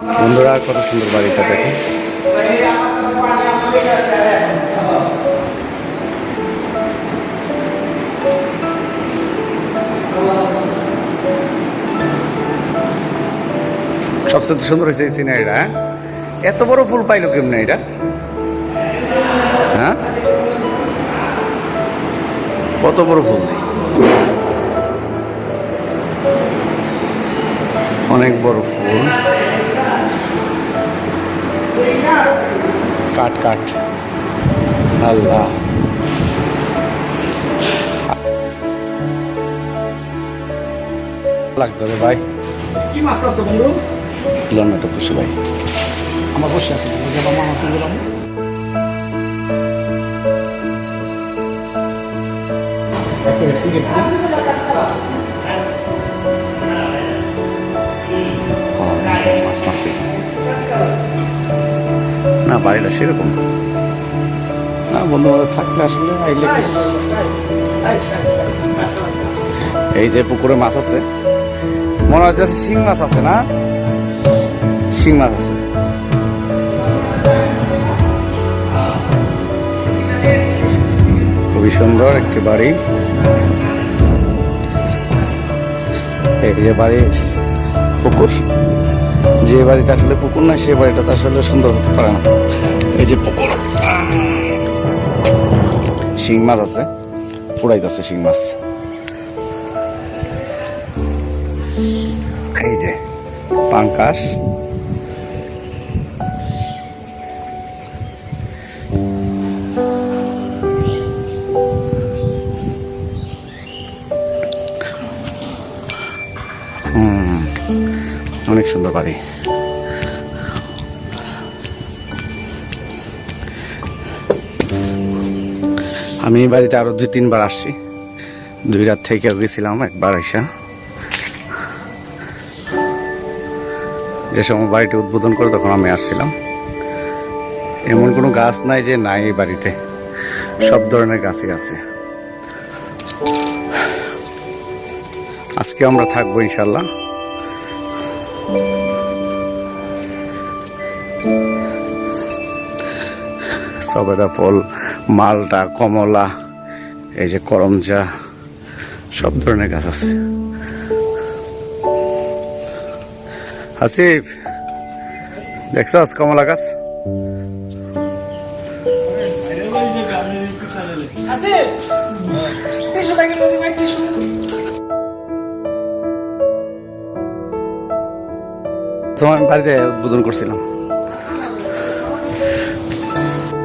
বন্ধুরা, কত সুন্দর বাড়িটা দেখেন সবচেয়ে সুন্দর হয়েছে এই সিনারিটা হ্যাঁ? এত বড় ফুল পাইলো কেমনে এটা? হ্যাঁ? কত বড় ফুল? অনেক বড় ফুল। কাট কাট। আল্লাহ। লাগতো রে ভাই। কি মাছ আছে বন্ধু? লন্ডনটা পুষু ভাই। আমার বসে আছে আমার গেলাম মাছ বাড়িটা সেরকম? না বন্ধু বান্ধব থাকলে আসলে আইলে এই যে পুকুরে মাছ আছে মনে হচ্ছে শিং মাছ আছে না? শিং মাছ আছে। খুবই সুন্দর একটি বাড়ি। এই যে বাড়ি পুকুর। যে বাড়িতে আসলে পুকুর না সে বাড়িটা তো আসলে সুন্দর হতে পারে না। এই যে পুকুর। শিং মাছ আছে পুরাইতেছে শিং মাছ। এই যে পাঙ্কাশ। অনেক সুন্দর বাড়ি। আমি এই বাড়িতে আরও দুই, তিনবার আসছি। দুই রাত থেকে গেছিলাম একবার আইসা। যে সময় বাড়িটি উদ্বোধন করে তখন আমি আসছিলাম। এমন কোনো গাছ নাই যে নাই এই বাড়িতে। সব ধরনের গাছই আছে। আজকে আমরা থাকব ইনশাল্লাহ। সবেদা ফল, মালটা, কমলা, এই যে করমচা সব ধরনের গাছ আছে। আসিফ দেখছস কমলা গাছ? তোমার বাড়িতে উদ্বোধন করছিলাম।